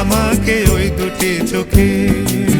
আমাকে ওই দুটি চোখে।